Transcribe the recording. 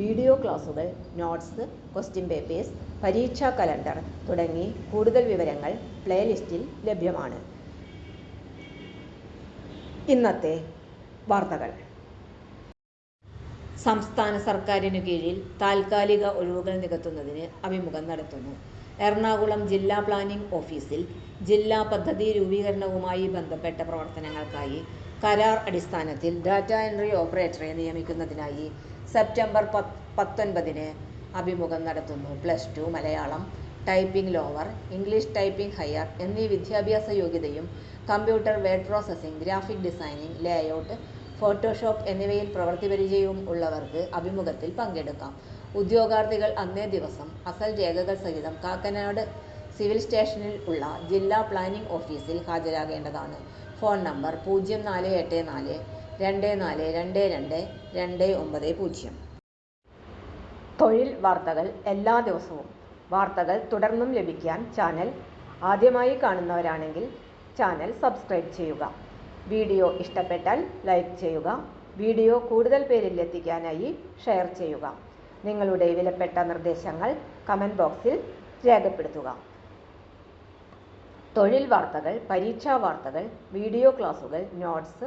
Video ക്ലാസുകൾ notes question papers പരീക്ഷാ calendar തുടങ്ങി കൂടുതൽ വിവരങ്ങൾ പ്ലേലിസ്റ്റിൽ ലഭ്യമാണ്. ഇന്നത്തെ വാർത്തകൾ. സംസ്ഥാന സർക്കാരിനു കീഴിൽ താൽക്കാലിക ഒഴിവുകൾ നികത്തുന്നതിന് അഭിമുഖം നടത്തുന്നു. എറണാകുളം ജില്ലാ പ്ലാനിംഗ് ഓഫീസിൽ ജില്ലാ പദ്ധതി രൂപീകരണവുമായി ബന്ധപ്പെട്ട പ്രവർത്തനങ്ങൾക്കായി കരാർ അടിസ്ഥാനത്തിൽ ഡാറ്റ എൻട്രി ഓപ്പറേറ്ററെ നിയമിക്കുന്നതിനായി സെപ്റ്റംബർ പത്തൊൻപതിന് അഭിമുഖം നടത്തുന്നു. Plus two Malayalam typing lower English typing higher എന്നീ വിദ്യാഭ്യാസ യോഗ്യതയും computer word processing graphic designing layout Photoshop എന്നിവയിൽ പ്രവൃത്തി പരിചയവും ഉള്ളവർക്ക് അഭിമുഖത്തിൽ പങ്കെടുക്കാം. ഉദ്യോഗാർത്ഥികൾ അന്നേ ദിവസം അസൽ രേഖകൾ സഹിതം കാക്കനാട് സിവിൽ സ്റ്റേഷനിൽ ഉള്ള ജില്ലാ പ്ലാനിംഗ് ഓഫീസിൽ ഹാജരാകേണ്ടതാണ്. ഫോൺ നമ്പർ പൂജ്യം നാല് എട്ട് നാല് രണ്ട് നാല് രണ്ട് രണ്ട് രണ്ട് ഒമ്പത് പൂജ്യം. തൊഴിൽ വാർത്തകൾ എല്ലാ ദിവസവും. വാർത്തകൾ തുടർന്നും ലഭിക്കാൻ ചാനൽ ആദ്യമായി കാണുന്നവരാണെങ്കിൽ ചാനൽ സബ്സ്ക്രൈബ് ചെയ്യുക. വീഡിയോ ഇഷ്ടപ്പെട്ടാൽ ലൈക്ക് ചെയ്യുക. വീഡിയോ കൂടുതൽ പേരിൽ എത്തിക്കാനായി ഷെയർ ചെയ്യുക. നിങ്ങളുടെ വിലപ്പെട്ട നിർദ്ദേശങ്ങൾ കമന്റ് ബോക്സിൽ രേഖപ്പെടുത്തുക. തൊഴിൽ വാർത്തകൾ പരീക്ഷാ വാർത്തകൾ വീഡിയോ ക്ലാസുകൾ നോട്ട്സ്